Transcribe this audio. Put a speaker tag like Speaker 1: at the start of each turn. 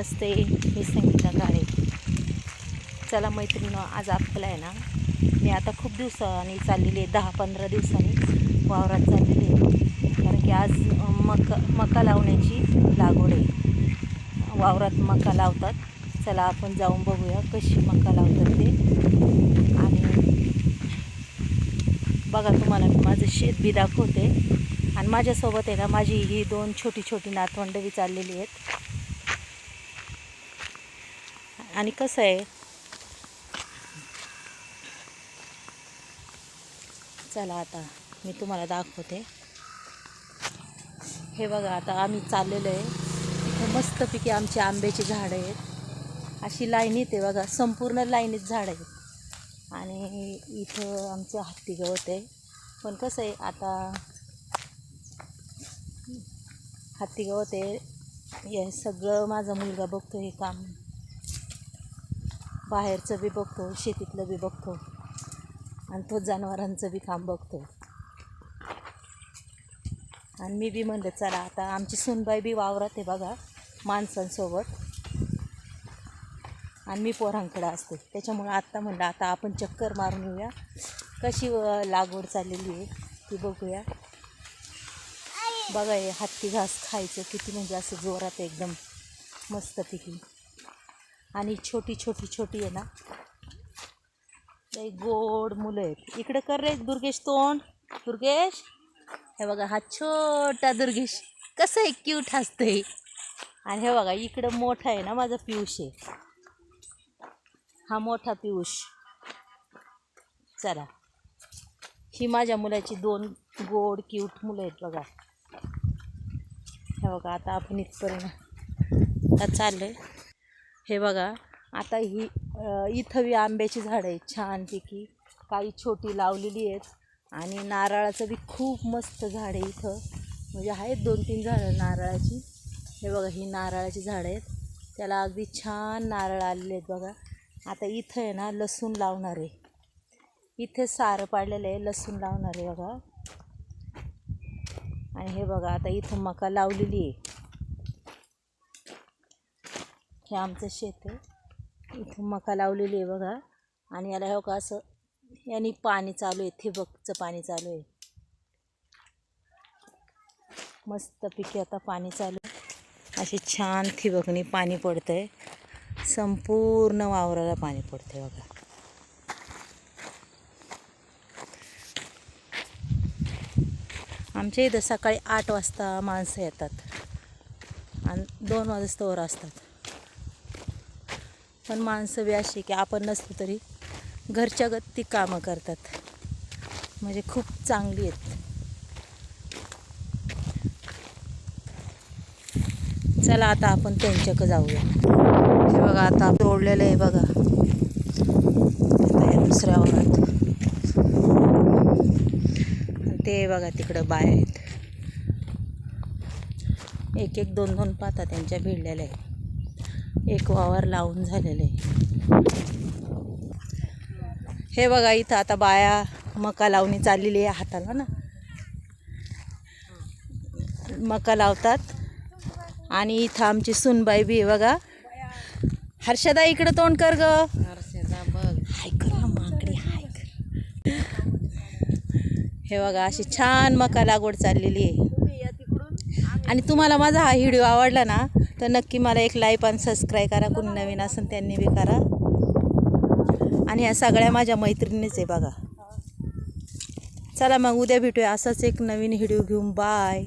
Speaker 1: नमस्ते मी संगीता काळे चला मैत्रिणी आज आपल्याला आहे ना मी आता खूप दिवसांनी चाललेली आहे दहा पंधरा दिवसांनी वावरात चाललेली आहे. कारण की आज मका मका लावण्याची लागवड आहे. वावरात मका लावतात. चला आपण जाऊन बघूया कशी मका लावतात ते. आणि बघा तुम्हाला मी माझं शेत बी दाखवते. आणि माझ्यासोबत आहे ना माझी ही दोन छोटी छोटी नातवंड बी चाललेली आहेत. आणि कसं आहे? चला आता मी तुम्हाला दाखवते. हे बघा आता आम्ही चाललेलो आहे. इथं मस्तपैकी आमची आंब्याची झाडं आहेत. अशी लाईनीत आहे बघा संपूर्ण लाईनीत झाडं आहेत. आणि इथं आमचं हत्ती गवत आहे. पण कसं आहे आता हत्ती गवत आहे. हे सगळं माझा मुलगा बघतो हे काम. बाहेरचं बी बघतो शेतीतलं बी बघतो. आणि तो जनावरांचं बी काम बघतो. आणि मी बी म्हणलं चला आता आमची सुनबाई बी वावरात आहे बघा माणसांसोबत. आणि मी पोरांकडं असते. त्याच्यामुळं आत्ता म्हणलं आता आपण चक्कर मारून येऊया. कशी लागवड चाललेली आहे ती बघूया. बघा हे हत्ती घास खायचं किती म्हणजे असं जोरात आहे एकदम मस्तपैकी आणि छोटी छोटी छोटी आहे ना. लई गोड मुलं आहेत. इकडे कर रे दुर्गेश तोंड. दुर्गेश हे बघा हा छोटा दुर्गेश. कसं आहे क्यूट हसतंय. आणि हे बघा इकडं मोठा आहे ना माझा पियुष आहे. हा मोठा पियुष. चला. ही माझ्या मुलाची दोन गोड क्यूट मुलं आहेत बघा. हे बघा आता आपण इथपर्यंत. आता चाललं आहे हे बघा आता ही इथं बी आंब्याची झाडं आहेत छानपैकी. काही छोटी लावलेली आहेत आणि नारळाचं बी खूप मस्त झाड आहे इथं. म्हणजे आहेत दोन तीन झाडं नारळाची. हे बघा ही नारळाची झाडं आहेत. त्याला अगदी छान नारळ आलेले आहेत बघा. आता इथं आहे ना लसूण लावणार आहे. इथे सारं पाडलेलं आहे लसूण लावणार आहे बघा. आणि हे बघा आता इथं मका लावलेली आहे. हे आमचं शेत आहे. इथं मका लावलेली आहे बघा. आणि याला हो का असं याने पाणी चालू आहे ठिबकचं पाणी चालू आहे. मस्त पिके आता पाणी चालू आहे. असे छान ठिबकनी पाणी पडतं आहे संपूर्ण वावराला पाणी पडतं आहे बघा. आमच्या इथं सकाळी आठ वाजता माणसं येतात. आणि दोन वाजतावर असतात. पण माणसं बी अशी की आपण नसलो तरी घरच्या गत्ती कामं करतात. म्हणजे खूप चांगली आहेत. चला आता आपण त्यांच्याकडे जाऊया. हे बघा आता तोडलेलं आहे बघा. आता या दुसऱ्या वरात ते बघा तिकडं बाय आहेत एक एक दोन दोन पाता त्यांच्या भिडलेल्या आहेत. एक वावर लावून झालेलं आहे. हे बघा इथं आता बाया मका लावणी चाललेली आहे हाताला ना. मका लावतात. आणि इथं आमची सुनबाई बी आहे बघा. हर्षदा इकडं तोंड कर ग. हाय कर ना माकडे हाय कर. हे बघा अशी छान मका लागवड चाललेली आहे. आणि तुम्हाला माझा हा व्हिडिओ आवडला ना तर नक्की मला एक लाईक आणि सबस्क्राईब करा. कोणी नवीन असेल त्यांनी बी करा. आणि ह्या सगळ्या माझ्या मैत्रिणीच आहे बघा. चला मग उद्या भेटूया. असाच एक नवीन व्हिडिओ घेऊन. बाय.